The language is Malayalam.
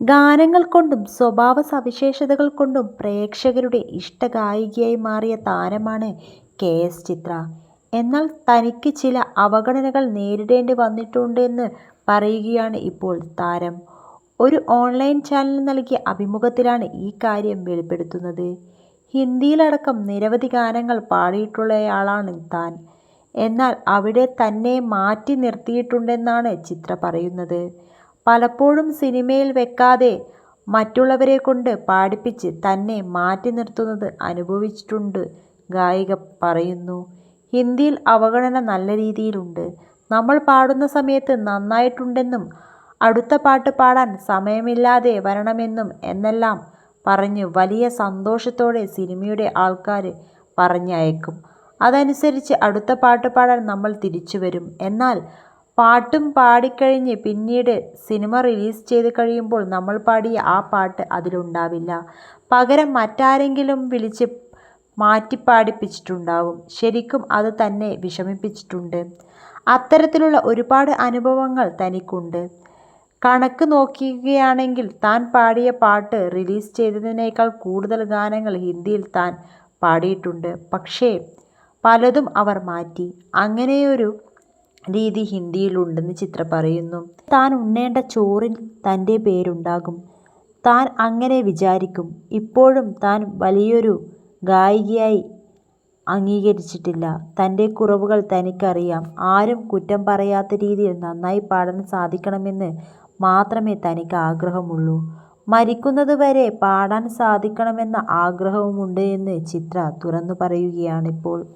ഗാനങ്ങൾ കൊണ്ടും സ്വഭാവ സവിശേഷതകൾ കൊണ്ടും പ്രേക്ഷകരുടെ ഇഷ്ടഗായികയായി മാറിയ താരമാണ് കെ എസ് ചിത്ര. എന്നാൽ തനിക്ക് ചില അവഗണനകൾ നേരിടേണ്ടി വന്നിട്ടുണ്ടെന്ന് പറയുകയാണ് ഇപ്പോൾ താരം. ഒരു ഓൺലൈൻ ചാനൽ നൽകിയ അഭിമുഖത്തിലാണ് ഈ കാര്യം വെളിപ്പെടുത്തുന്നത്. ഹിന്ദിയിലടക്കം നിരവധി ഗാനങ്ങൾ പാടിയിട്ടുള്ളയാളാണ് താൻ. എന്നാൽ അവിടെ തന്നെ മാറ്റി നിർത്തിയിട്ടുണ്ടെന്നാണ് ചിത്ര പറയുന്നത്. പലപ്പോഴും സിനിമയിൽ വെക്കാതെ മറ്റുള്ളവരെ കൊണ്ട് പാടിപ്പിച്ച് തന്നെ മാറ്റി നിർത്തുന്നത് അനുഭവിച്ചിട്ടുണ്ട് ഗായിക പറയുന്നു. ഹിന്ദിയിൽ അവഗണന നല്ല രീതിയിലുണ്ട്. നമ്മൾ പാടുന്ന സമയത്ത് നന്നായിട്ടുണ്ടെന്നും അടുത്ത പാട്ട് പാടാൻ സമയമില്ലാതെ വരണമെന്നും എന്നെല്ലാം പറഞ്ഞ് വലിയ സന്തോഷത്തോടെ സിനിമയുടെ ആൾക്കാർ പറഞ്ഞയക്കും. അതനുസരിച്ച് അടുത്ത പാട്ട് പാടാൻ നമ്മൾ തിരിച്ചു വരും എന്നാൽ പാട്ടും പാടിക്കഴിഞ്ഞ് പിന്നീട് സിനിമ റിലീസ് ചെയ്ത് കഴിയുമ്പോൾ നമ്മൾ പാടിയ ആ പാട്ട് അതിലുണ്ടാവില്ല. പകരം മറ്റാരെങ്കിലും വിളിച്ച് മാറ്റിപ്പാടിപ്പിച്ചിട്ടുണ്ടാവും. ശരിക്കും അത് തന്നെ വിഷമിപ്പിച്ചിട്ടുണ്ട്. അത്തരത്തിലുള്ള ഒരുപാട് അനുഭവങ്ങൾ തനിക്കുണ്ട്. കണക്ക് നോക്കുകയാണെങ്കിൽ താൻ പാടിയ പാട്ട് റിലീസ് ചെയ്തതിനേക്കാൾ കൂടുതൽ ഗാനങ്ങൾ ഹിന്ദിയിൽ താൻ പാടിയിട്ടുണ്ട്. പക്ഷേ പലതും അവർ മാറ്റി. അങ്ങനെയൊരു രീതി ഹിന്ദിയിലുണ്ടെന്ന് ചിത്ര പറയുന്നു. താൻ ഉണ്ണേണ്ട ചോറിൽ തന്റെ പേരുണ്ടാകും. താൻ അങ്ങനെ വിചാരിക്കും. ഇപ്പോഴും താൻ വലിയൊരു ഗായികയായി അംഗീകരിച്ചിട്ടില്ല. തന്റെ കുറവുകൾ തനിക്കറിയാം. ആരും കുറ്റം പറയാത്ത രീതിയിൽ നന്നായി പാടാൻ സാധിക്കണമെന്ന് മാത്രമേ തനിക്ക് ആഗ്രഹമുള്ളൂ. മരിക്കുന്നതുവരെ പാടാൻ സാധിക്കണമെന്ന ആഗ്രഹവുമുണ്ട് എന്ന് ചിത്ര തുറന്നു പറയുകയാണിപ്പോൾ.